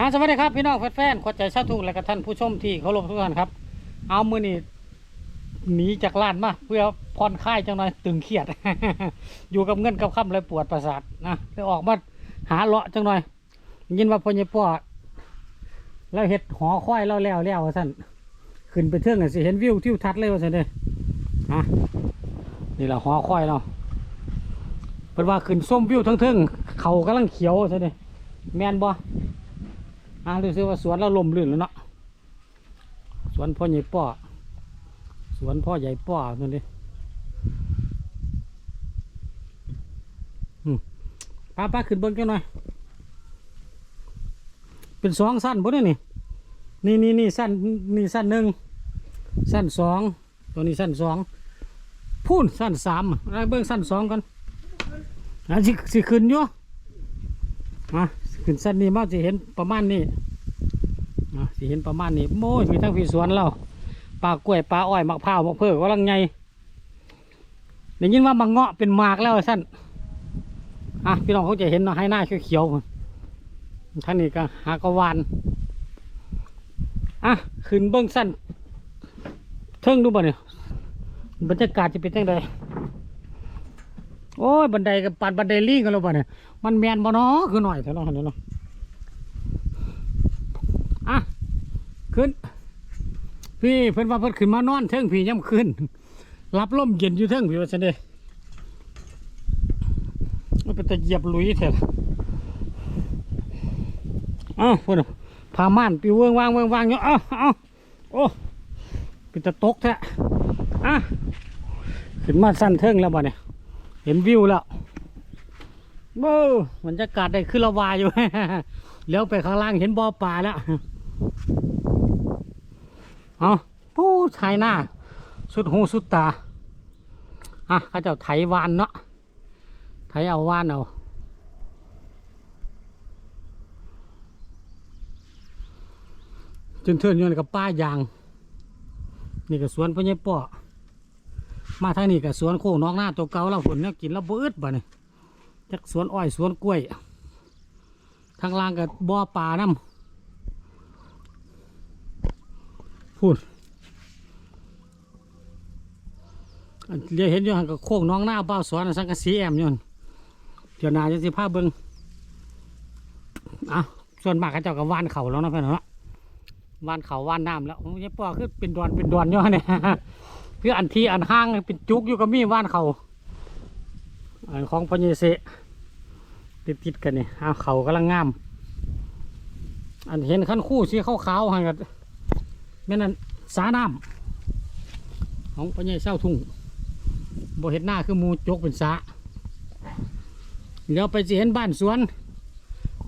ฮะสวัสดีครับพี่น้องแฟนๆขวดใจชาวทุ่งและก็ท่านผู้ชมที่เคารพทุกท่านครับ เอามือนี่หนีจากร้านมาเพื่อผ่อนคลายจังหน่อยตึงเครียด อยู่กับเงินกับคำเลยปวดประสาทนะเลยออกมาหาเลาะจังหน่อย ยินว่าพ่อใหญ่ป้อแล้วเห็ดหอควายเราแล้วแล้วว่าสั่นขึ้นไปเทื่องกันสิเห็นวิวทิวทัศน์เลยว่าสั่นเลยฮะนี่แหละหอควายเราเป็นว่าขึ้นส้มวิวทั้งเทิงเขากำลังเขียวว่าสั่นเลยแมนบ่ อ่ารู้สึกว่าสวนเราลมลื่นแล้วเนาะสวนพ่อใหญ่ป้อสวนพ่อใหญ่ป้อนั่นดิป้าป้าขึ้นเบิ้งกันหน่อย เป็นสองสั้นบ่เนี่นี่นี่นี่นี่สั้นนี่สั้นหนึ่งสั้นสองตัวนี้สั้นสองพูนสั้นสามเบิ้งสั้นสองกันอะสิสิขึ้นอยู่อะ ขึ้นสั้นนี้มาจะเห็นประมาณนี้อะสิเห็นประมาณนี้โม้ยมีทั้งผีสวนเราปลากล้วยปลาอ้อยมะพร้าวมะเผือกกำลังไงได้ยินว่ามังเงาะเป็นมากแล้วสั้นอะพี่น้องเขาจะเห็นเนาะให้หน้าเขียวๆท่านนี้ก็หากวานอะขึ้นเบื้องสั้นเทิงดูบ่เนี่ยบรรยากาศจะเป็นยังไง โอ้ยบันไดกับปานบันไดลิงกันแล้วบ่เนี่ยมันแมนบ่เนาะคือหน่อยเท่านั้นเนาะอะขึ้น พี่เพิ่นว่าเพิ่นขึ้นมานอนเทิงพี่ย่ำขึ้นรับลมเย็นอยู่เทิงพี่ว่าซั่นเด้มันเป็นตะเหยียบลุยแท้ล่ะอ้าพุ่นน่ะพาม่านปิวเวิงวางเวิงวางอยู่อ้าเอ้าโอ้เป็นตะตกแท้อะขึ้นมาสั้นเทิงแล้วบ่เนี่ย เห็นวิวแล้วโบ้บรรยากาศได้ขึ้นละวายอยู่เลี้ยวไปข้างล่างเห็นบ่อปลาแล้ว เอาผู้ชายหน้า สุดหูสุดตา อะเขาเจ้าไถวานเนาะ ไถเอาวานเอาจนเทือนยนกับป้ายาง นี่ก็สวนพญายป้อ มาทางนี้ก็สวนโค้งน้องหน้าตัวเก่าแล้วฝนเนี่ยกินแล้วเบิดบ่เนี่ยจักสวนอ้อยสวนกล้วย ทางล่างกับบ่อปลาน้ำพูดเดี๋ยเห็นอยู่หันกับโค้งน้องหน้าเบ้าสวนสังกะสีแอมยนนเดี๋ยวนาจะสิพาเบิงอะส่วนมากเขาเจ้ากับว่านเขาแล้วนะเพื่อนเนาะว่านเขาว่านน้ำแล้วโอ้ยป้อคือเป็นดอนเป็นดอนอยู่เนี่ย คืออันที่อันห้างเป็นจุกอยู่ก็มีว่านเขาอันของพญเสติดติดกันนี่เอาเขากำลังงาม อันเห็นขั้นคู่สีขาวๆหันกันแม่นอันสาน้ำของปัญเศร้าทุ่งบ่เห็นหน้าคือมูจกเป็นสาเดี๋ยวไปจะเห็นบ้านสวน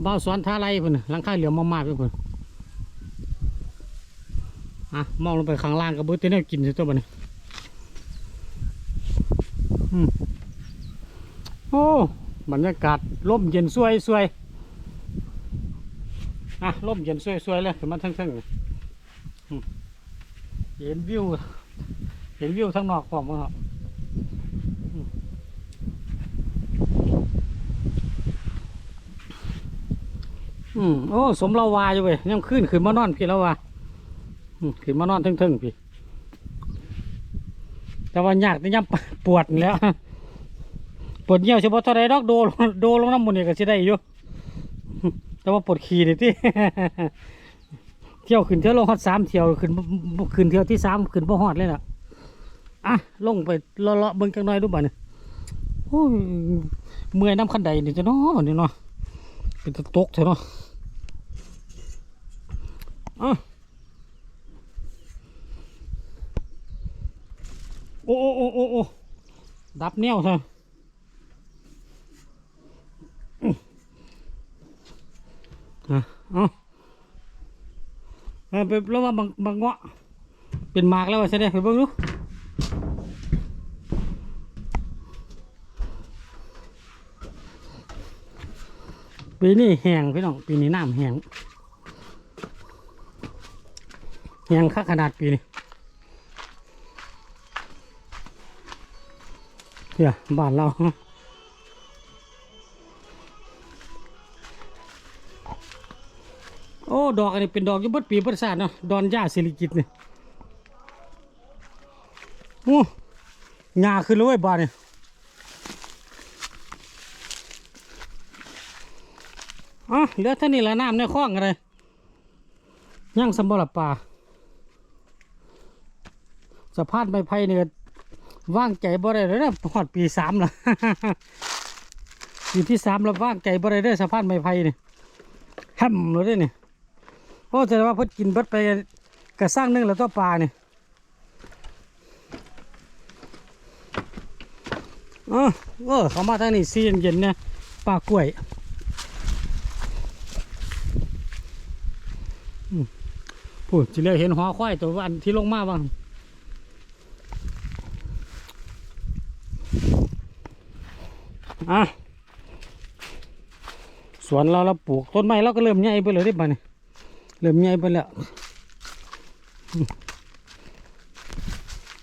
บ้านสวนท่าไรเพิ่นน่ะหลังคาเหลือมมากๆเพิ่นอะมองลงไปข้างล่างกับบื้อเต้นกินสิตัวบัดนี้ โอ้บรรยากาศร่มเย็นสวยสวยอะร่มเย็นสวยสวยเลยขึ้นมาทั้งทั้งๆอืมเห็นวิว เห็นวิวทั้งนอกของมันครับอืมโอ้ สมเราวาอยู่เว้ยยังขึ้นขึ้นมานอนพี่แล้ววาอืมขึ้นมานอนทั้งทั้งๆพี่ แต่ว่ายากแต่ย่ำปวดแล้วปวดเหี่ยวเฉพาะเท่าไรดอกโดลงโดลงน้ำมันนี่ก็สิได้อยู่แต่ว่าปวดขี่นี่ที่เที่ยวขึ้นเที่ยวลงฮอดสามเที่ยวขึ้นขึ้นเที่ยวที่สามขึ้นบ่ฮอดเลยล่ะอะลงไปเลาะเบิ่งจังหน่อยดูบ่เนี่ยโอ้ยเมื่อยน้ำคันใดนี่จะเนาะบัดนี้เนาะเป็นตะตกเถอะเนาะอะ อ้โอ้โอ้โอ้โอ้ดับแนวเถอะเอาเอาไปแล้วว่าบางบางเงาะเป็นมากแล้วว่าใช่ไหมไปเบิ่งดูปีนี้แห้งพี่น้องปีนี้น้ำแห้งแห้งคักขนาดปีนี้ เฮียบ้านเราโอ้ดอกอันนี้เป็นดอกอยุบดปีบดศาสตร์เนาะดอนหญ้าสิริกิตเนี่ยโอ้หญ้าขึ้นเลยเว้ยบ้านเนี่ยอ๋อเหลือเท่านี้ละน้ำในคลองอะไรย่างสมบัติป่าสะพานไม้ไผ่เนี่ย ว่างใจบ่ได้เลยนะหอดปีสามละปีที่สามแล้วว่างใจบ่ได้เลยสะพานไม้ไผ่เนี่ยแฮมเลยเด้อนี่ยโอ้แสดงว่าพิ่นกินบิดไปกระสร้างนึงแล้วตัวปลาเนี่ยอ๋อเออเขามาทางนี้ซีเย็นๆเนี่ยปลากล้วยอืมพูดจิเลยเห็นหัวควายตัวอันที่ลงมาบ้าง อะสวนเราเราปลูกต้นไม้เราก็เริ่มใหญ่ไปเลยได้บ้านี่เริ่มใหญ่ไปแล้ว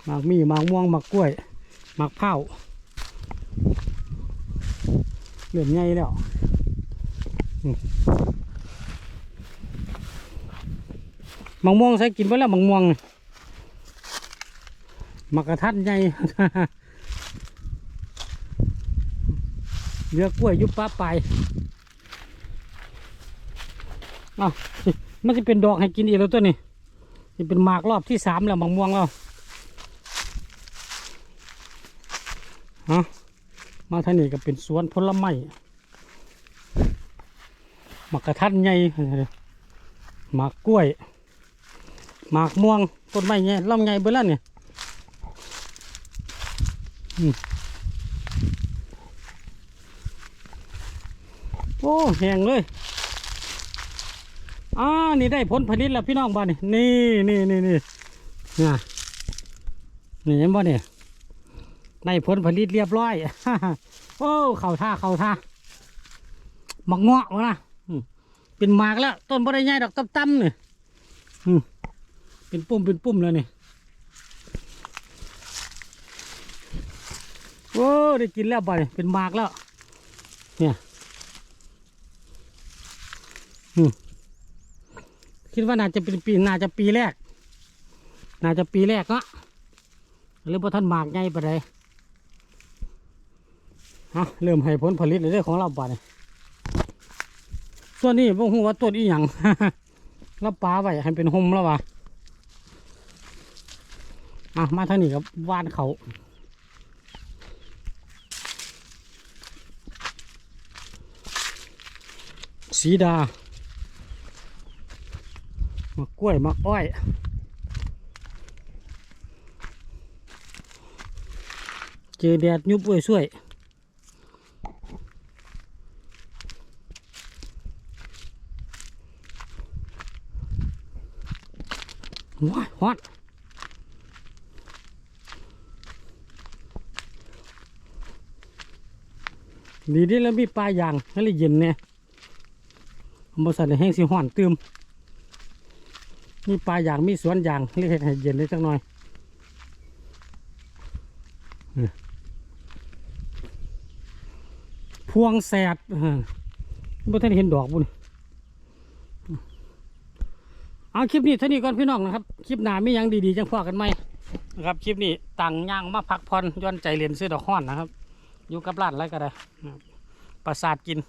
หมากมีหมากม่วงหมากกล้วยหมากเผาวเริ่มใหญ่แล้วมหมากม่วงใส่กินไปแล้วหมากม่วงหมากกระทัดใหญ่ เลือกล้วยยุบป้าไปเอ้าวมันจะเป็นดอกให้กินอีกแล้วตัวนี้จะเป็นหมากรอบที่สามแล้วมะม่วงแล้วฮะมาทางนี้ก็เป็นสวนผลไม้หมากกระทันใหญ่หมากกล้วยหมากม่วงต้นไม้ใหญ่ลำใหญ่เบิ่แล้วเนี่ย โอ้แหงเลยอ่านี่ได้ผลผลิตแล้วพี่น้องบ้านนี่นี่นี่นี่นี่นี่นี่เห็นบ่เนี่ยได้ผลผลิตเรียบร้อยโอ้เข่าท่าเข่าท่าหมักเงาะวะนะเป็นหมากแล้ว ต้นบ่ได้ใหญ่ดอกตั้มๆเนี่ยเป็นปุ่มเป็นปุ่มแล้วนี่โอ้ได้กินแล้วบ่เนี่ยเป็นหมากแล้ว เนี่ย คิดว่าน่าจะเป็นปีน่าจะปีแรก น่าจะปีแรกเนาะหรือพอท่านหมากใหญ่ไปเลยฮะเริ่มให้ผลผลิตเลยเรื่องของเราบ้านส่วนนี้บ่ฮู้ว่าต้นอีหยังเราปลาไว้ให้เป็นห่มแล้ววะอะมาทางนี้กับวานเขาสีดา มะกล้วยมะอ้อยเจอแดดยุบอ้วยช่วยว้ายฮอตดีดีแล้วมีปลายางให้เลยเย็นเนี่ยบริษัทแห้งสีห่อนเติม มีปลาอย่างมีสวนอย่างเรียกให้เย็นเลยจังหน่อยพวงแสดเออบ่ท่านเห็นดอกบุญเอาคลิปนี้เท่านี้ก่อนพี่น้องนะครับ คลิปหน้ามียังดีๆจังพอกันไหมนะครับ คลิปนี้ต่างย่างมาพักผ่อนย้อนใจเรียนซื้อดอกห้อนนะครับ อยู่กับร้านอะไรก็ได้ประสาทกิน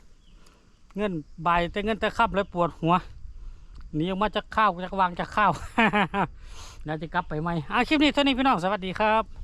เงินใบแต่เงินแต่ขับเลยปวดหัว หนีออกมาจากข้าวจากวางจากข้าวแล้วจะกลับไปไหมอาคลิปนี้เท่านี้พี่น้องสวัสดีครับ